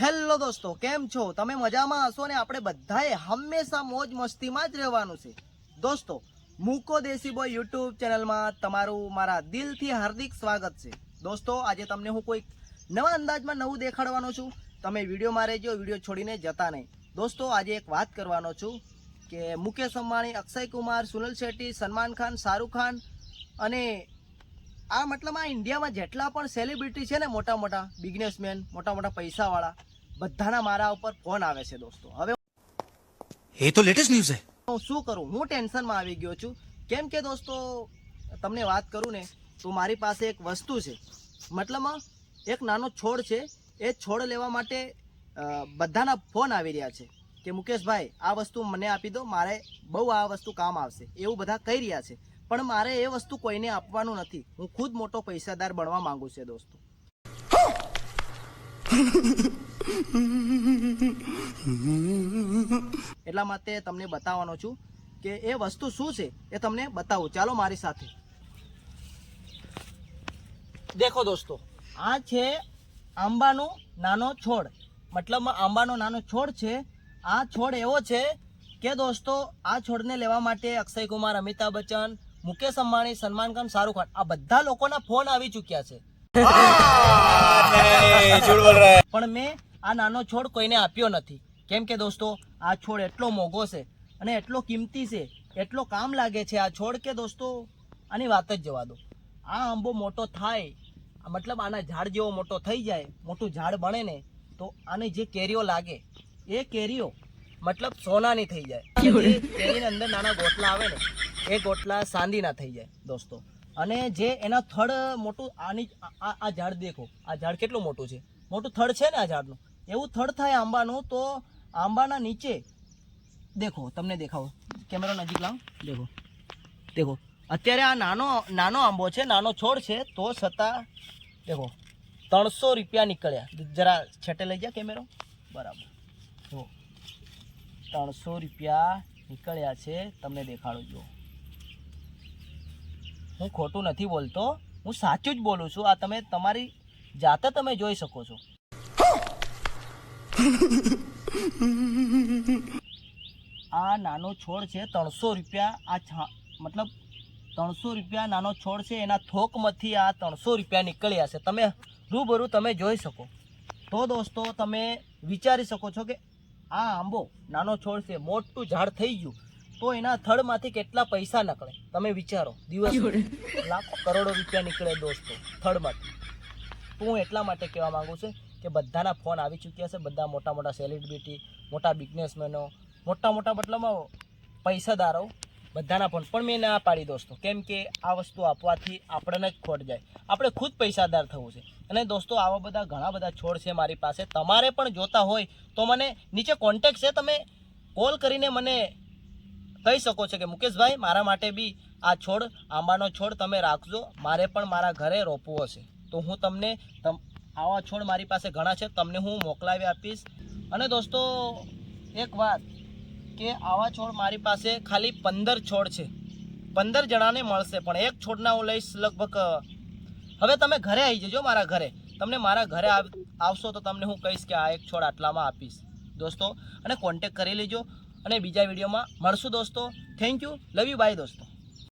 Hello દોસ્તો, કેમ છો? તમે મજામાં હશો ને? આપણે બધાએ હંમેશા મોજ મસ્તીમાં જ રહેવાનું છે. દોસ્તો, મૂકો દેશી બોય યુટ્યુબ ચેનલમાં તમારું, મારા દિલથી હાર્દિક સ્વાગત છે. દોસ્તો, આજે તમને હું કોઈક નવા અંદાજમાં નવું દેખાડવાનો છું. તમે વિડીયોમાં રહેજો, વીડિયો છોડીને જતા નહીં. દોસ્તો, આજે એક વાત કરવાનો છું કે મુકેશ અંબાણી, અક્ષય કુમાર, સુનિલ શેટ્ટી, સલમાન ખાન, શાહરૂખ ખાન અને આ મતલબ આ ઇન્ડિયામાં જેટલા પણ સેલિબ્રિટી છે ને મોટા મોટા બિઝનેસમેન મોટા મોટા પૈસાવાળા બધાના મારા ઉપર ફોન આવે છે દોસ્તો. હવે એ તો લેટેસ્ટ ન્યૂઝ છે. હું શું કરું? હું ટેન્શનમાં આવી ગયો છું. કેમ કે દોસ્તો તમને વાત કરું ને તો મારી પાસે એક વસ્તુ છે. મતલબમાં એક નાનો છોડ છે. એ છોડ લેવા માટે બધાના ફોન આવી રહ્યા છે કે મુકેશભાઈ આ વસ્તુ મને આપી દો. મારે બહુ આ વસ્તુ કામ આવશે. એવું બધા કહી રહ્યા છે. પણ મારે એ વસ્તુ કોઈને આપવાનું નથી. હું ખુદ મોટો પૈસાદાર બનવા માંગુ છે, દોસ્તો. એટલા માટે તમને બતાવવાનો છું કે એ વસ્તુ શું છે એ તમને બતાવું. ચાલો મારી સાથે. દેખો, દોસ્તો. આ છે આંબાનો નાનો છોડ. મતલબમાં આંબાનો નાનો છોડ છે. આ છોડ એવો છે કે, દોસ્તો, આ છોડને લેવા માટે અક્ષય કુમાર અમિતાભ બચ્ચન મુકેશ અંબાણી, સલમાન ખાન, શાહરૂખ ખાન, આ બધા લોકોના ફોન આવી ચૂક્યા છે. પણ મેં આ નાનો છોડ કોઈને આપ્યો નથી. કેમ કે દોસ્તો, આ છોડ એટલો મોંઘો છે અને એટલો કિંમતી છે, એટલો કામ લાગે છે આ છોડ કે દોસ્તો, આની વાત જ જવા દો. આ આંબો મોટો થાય મતલબ આના ઝાડ જેવો મોટો થઈ જાય, મોટું ઝાડ બને ને, તો આની જે કેરીઓ લાગે, એ કેરીઓ મતલબ સોનાની થઈ જાય. કેરીની અંદર નાના ગોટલા આવે ને એ ગોટલા સાંદીના થઈ જાય, દોસ્તો. અને જે એના થડ મોટું, આની આ ઝાડ દેખો. આ ઝાડ કેટલું મોટું છે? મોટું થડ છે ને આ ઝાડનું? એવું થડ થાય આંબાનું તો આંબાના નીચે, દેખો, તમને દેખાવો. કેમેરો નજીક લાવો. દેખો. દેખો. અત્યારે આ નાનો નાનો આંબો છે, નાનો છોડ છે, તો છતાં, દેખો, ત્રણસો રૂપિયા નીકળ્યા. જરા છેટે લઈ જા કેમેરો. બરાબર. જુઓ ત્રણસો રૂપિયા નીકળ્યા છે, તમને દેખાડો, જુઓ. હું ખોટું નથી બોલતો. હું સાચું જ બોલું છું. આ તમે તમારી જાતે તમે જોઈ શકો છો. આ નાનો છોડ છે ત્રણસો રૂપિયા. આ છા- મતલબ ત્રણસો રૂપિયા નાનો છોડ છે. એના થોકમાંથી આ ત્રણસો રૂપિયા નીકળ્યા છે. તમે રૂબરૂ તમે જોઈ શકો. તો દોસ્તો, તમે વિચારી શકો છો કે આ આંબો નાનો છોડ છે. મોટું ઝાડ થઈ ગયું. તો એના થડમાંથી કેટલા પૈસા નીકળે? તમે વિચારો. દિવસ લાખો કરોડો રૂપિયા નીકળે દોસ્તો થડમાંથી. તો હું એટલા માટે કહેવા માંગુ છું કે બધાના ફોન આવી ચૂક્યા છે બધા મોટા મોટા સેલિબ્રિટી મોટા બિઝનેસમેનો મોટા મોટા મતલબમાં પૈસાદારો બધાના ફોન. પણ મેં ના પાડી દોસ્તો. કેમ કે આ વસ્તુ આપવાથી આપણને જ ખોટ જાય. આપણે ખુદ પૈસાદાર થવું છે. અને દોસ્તો આવા બધા ઘણા બધા છોડ છે મારી પાસે. તમારે પણ જોતા હોય તો મને નીચે કોન્ટેક્ટ છે. તમે કોલ કરીને મને કહી શકો છો કે મુકેશભાઈ, મારા માટે બી આ છોડ, આંબાનો છોડ તમે રાખજો. મારે પણ મારા ઘરે રોપવો છે તો હું તમને તમ, આવા છોડ મારી પાસે ઘણા છે, તમને હું મોકલાવી આપીશ. અને દોસ્તો, એક વાત કે આવા છોડ મારી પાસે ખાલી પંદર છોડ છે. પંદર જણાને મળશે, પણ એક છોડના હું લઈશ લગભગ હવે તમે ઘરે આવી જજો મારા ઘરે. તમને મારા ઘરે આવ- આવશો તો તમને હું કહીશ કે આ એક છોડ આટલામાં આપીશ. દોસ્તો, અને કોન્ટેક કરી લેજો. અને બીજા વિડીયોમાં મળશું દોસ્તો. Thank you love you bye દોસ્તો.